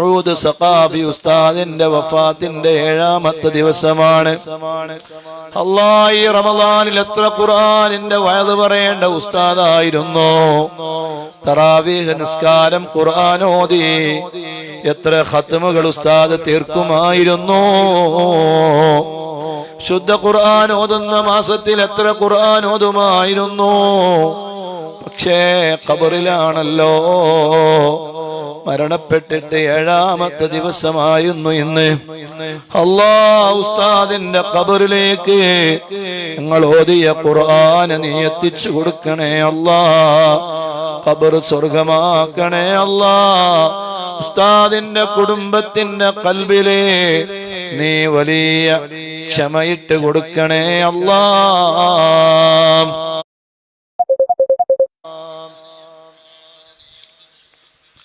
മസ്ഊദ് സഖാഫി ഉസ്താദിന്റെ വഫാത്തിന്റെ ഏഴാമത്തെ ദിവസമാണ്. അള്ളാഹി റമദാനിൽ എത്ര ഖുർആനിന്റെ വയത് പറയേണ്ട ഉസ്താദായിരുന്നു. തറാവീഹ് നിസ്കാരം ഖുർആൻ ഓതി എത്ര ഖത്മുകൾ ഉസ്താദ് തീർക്കുമായിരുന്നു. ശുദ്ധ ഖുർആൻ ഓതുന്ന മാസത്തിൽ എത്ര ഖുർആൻ ഓതുമായിരുന്നു. പക്ഷേ ഖബറിലാണല്ലോ. മരണപ്പെട്ടിട്ട് ഏഴാമത്തെ ദിവസമായിരുന്നു ഇന്ന്. അല്ലാ ഉസ്താദിന്റെ കബറിലേക്ക് ഞങ്ങൾ ഓതിയ ഖുർആന് നീ എത്തിച്ചു കൊടുക്കണേ അല്ലാ. കബർ സ്വർഗമാക്കണേ അല്ലാ. ഉസ്താദിന്റെ കുടുംബത്തിന്റെ കൽബിലെ നീ വലിയ ക്ഷമയിട്ട് കൊടുക്കണേ അല്ലാ.